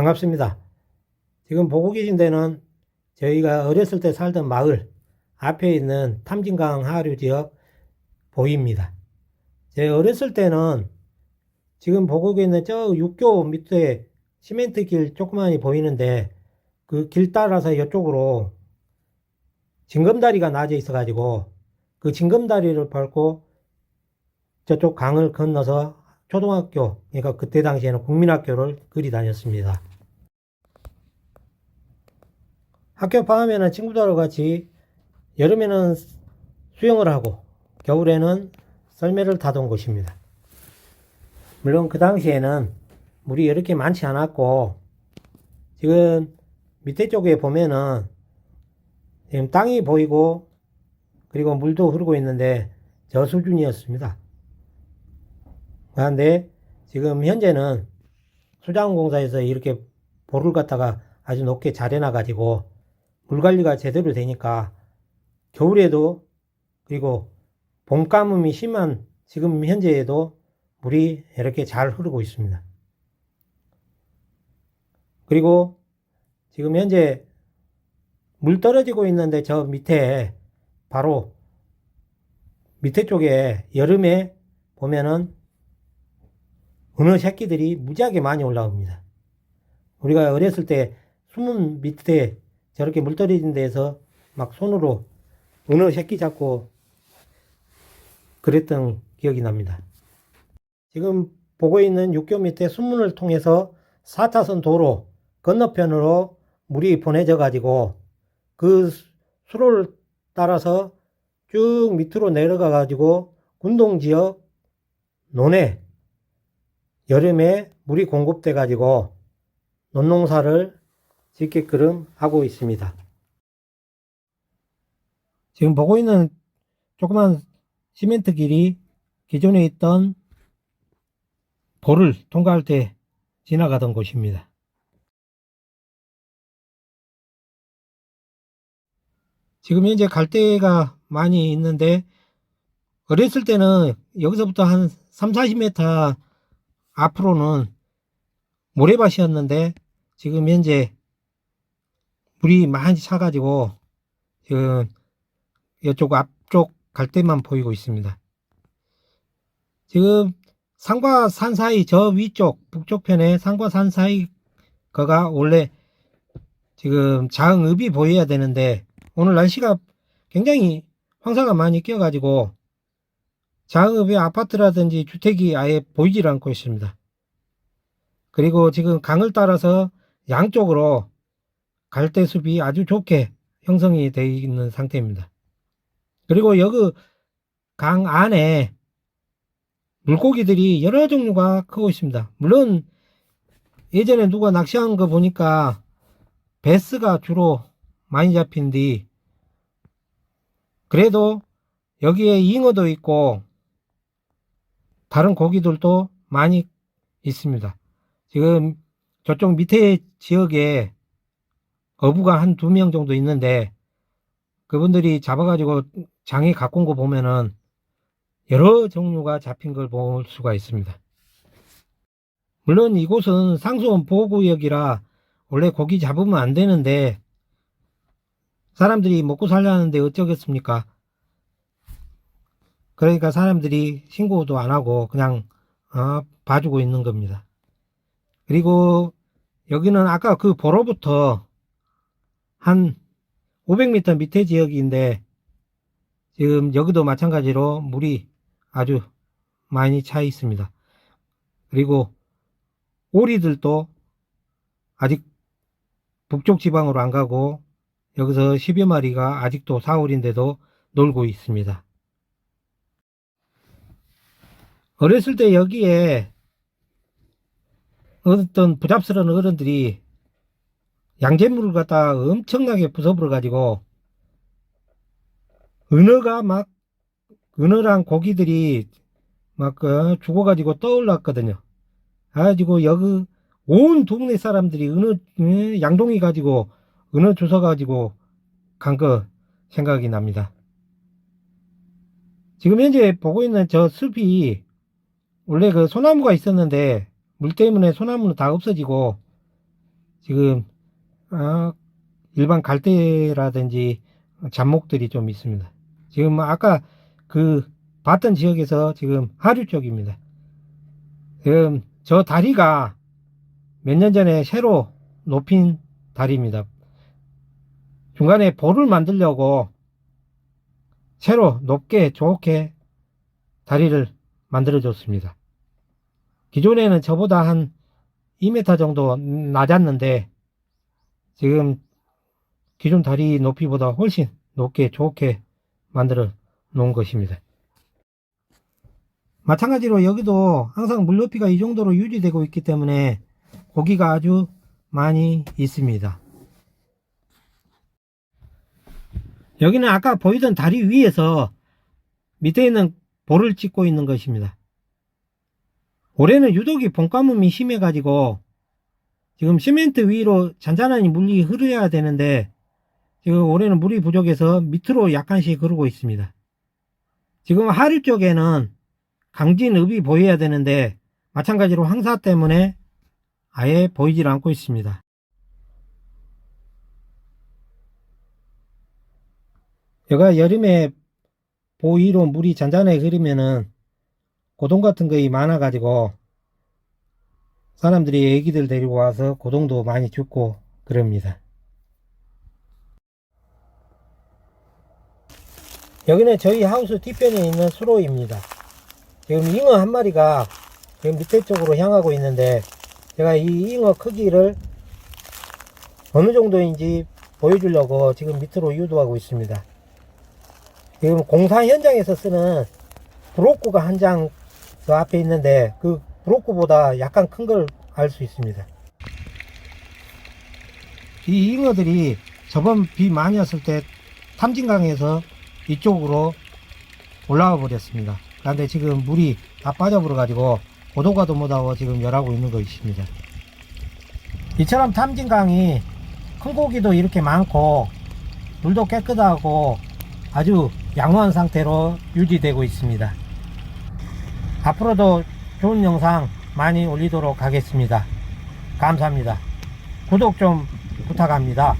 반갑습니다. 지금 보고 계신 데는 저희가 어렸을 때 살던 마을 앞에 있는 탐진강 하류 지역 보입니다. 제 어렸을 때는 지금 보고 계시는 저 육교 밑에 시멘트 길 조그만이 보이는데 그 길 따라서 이쪽으로 징검다리가 나져 있어 가지고 그 징검다리를 밟고 저쪽 강을 건너서 초등학교 그러니까 그때 당시에는 국민학교를 그리 다녔습니다. 학교 방학에는 친구들하고 같이 여름에는 수영을 하고 겨울에는 썰매를 타던 곳입니다. 물론 그 당시에는 물이 이렇게 많지 않았고 지금 밑에 쪽에 보면은 지금 땅이 보이고 그리고 물도 흐르고 있는데 저 수준이었습니다. 그런데 지금 현재는 수자원공사에서 이렇게 볼을 갖다가 아주 높게 잘 해놔가지고 물 관리가 제대로 되니까 겨울에도 그리고 봄 가뭄이 심한 지금 현재에도 물이 이렇게 잘 흐르고 있습니다. 그리고 지금 현재 물 떨어지고 있는데 저 밑에 바로 밑에 쪽에 여름에 보면은 은어 새끼들이 무지하게 많이 올라옵니다. 우리가 어렸을 때 수문 밑에 저렇게 물 떨어진 데에서 막 손으로 은어 새끼 잡고 그랬던 기억이 납니다. 지금 보고 있는 육교 밑에 수문을 통해서 4차선 도로 건너편으로 물이 보내져 가지고 그 수로를 따라서 쭉 밑으로 내려가 가지고 군동 지역 논에 여름에 물이 공급돼 가지고 논농사를 짓게끔 하고 있습니다. 지금 보고 있는 조그만 시멘트 길이 기존에 있던 볼을 통과할 때 지나가던 곳입니다. 지금 현재 갈대가 많이 있는데 어렸을 때는 여기서부터 한 3, 40m 앞으로는 모래밭이었는데 지금 현재 물이 많이 차가지고 지금 이쪽 앞쪽 갈대만 보이고 있습니다. 지금 산과 산 사이 저 위쪽 북쪽편에 산과 산 사이 거가 원래 지금 장읍이 보여야 되는데 오늘 날씨가 굉장히 황사가 많이 끼어가지고 장읍의 아파트라든지 주택이 아예 보이질 않고 있습니다. 그리고 지금 강을 따라서 양쪽으로 갈대숲이 아주 좋게 형성이 되어 있는 상태입니다. 그리고 여기 강 안에 물고기들이 여러 종류가 크고 있습니다. 물론 예전에 누가 낚시한 거 보니까 베스가 주로 많이 잡힌 뒤 그래도 여기에 잉어도 있고 다른 고기들도 많이 있습니다. 지금 저쪽 밑에 지역에 어부가 한 두 명 정도 있는데 그분들이 잡아가지고 장에 갖고 온 거 보면은 여러 종류가 잡힌 걸 볼 수가 있습니다. 물론 이곳은 상수원 보호구역이라 원래 고기 잡으면 안 되는데 사람들이 먹고 살려는데 어쩌겠습니까? 그러니까 사람들이 신고도 안 하고 그냥 어, 봐주고 있는 겁니다. 그리고 여기는 아까 그 보로부터 한 500m 밑에 지역인데 지금 여기도 마찬가지로 물이 아주 많이 차 있습니다. 그리고 오리들도 아직 북쪽 지방으로 안 가고 여기서 10여 마리가 아직도 사월인데도 놀고 있습니다. 어렸을 때 여기에 어떤 부잡스러운 어른들이 양잿물을 갖다 엄청나게 부숴버려 가지고 은어가 막 은어랑 고기들이 막 어, 죽어가지고 떠올랐거든요. 가지고 여기 온 동네 사람들이 은어 에, 양동이 가지고 은어 주워 가지고 간 거 생각이 납니다. 지금 현재 보고 있는 저 숲이 원래 그 소나무가 있었는데 물 때문에 소나무는 다 없어지고 지금 어, 일반 갈대라든지 잡목들이 좀 있습니다. 지금 아까 그 봤던 지역에서 지금 하류 쪽입니다. 지금 저 다리가 몇 년 전에 새로 높인 다리입니다. 중간에 볼을 만들려고 새로 높게 좋게 다리를 만들어 줬습니다. 기존에는 저보다 한 2m 정도 낮았는데 지금 기존 다리 높이보다 훨씬 높게 좋게 만들어 놓은 것입니다. 마찬가지로 여기도 항상 물 높이가 이 정도로 유지되고 있기 때문에 고기가 아주 많이 있습니다. 여기는 아까 보이던 다리 위에서 밑에 있는 볼을 찍고 있는 것입니다. 올해는 유독이 봄가뭄이 심해가지고 지금 시멘트 위로 잔잔하니 물이 흐르야 되는데 지금 올해는 물이 부족해서 밑으로 약간씩 흐르고 있습니다. 지금 하류 쪽에는 강진 읍이 보여야 되는데 마찬가지로 황사 때문에 아예 보이질 않고 있습니다. 여가 여름에 보위로 물이 잔잔하게 흐르면은 고동 같은 거이 많아가지고 사람들이 애기들 데리고 와서 고동도 많이 죽고 그럽니다. 여기는 저희 하우스 뒤편에 있는 수로입니다. 지금 잉어 한 마리가 지금 밑에 쪽으로 향하고 있는데 제가 이 잉어 크기를 어느 정도인지 보여주려고 지금 밑으로 유도하고 있습니다. 지금 공사 현장에서 쓰는 브로커가 한장저 앞에 있는데 그브 로커보다 약간 큰 걸 알 수 있습니다. 이 잉어들이 저번 비 많이 왔을 때 탐진강에서 이쪽으로 올라와 버렸습니다. 그런데 지금 물이 다 빠져버려 가지고 고도가도 못하고 지금 열하고 있는 것입니다. 이처럼 탐진강이 큰 고기도 이렇게 많고 물도 깨끗하고 아주 양호한 상태로 유지되고 있습니다. 앞으로도 좋은 영상 많이 올리도록 하겠습니다. 감사합니다. 구독 좀 부탁합니다.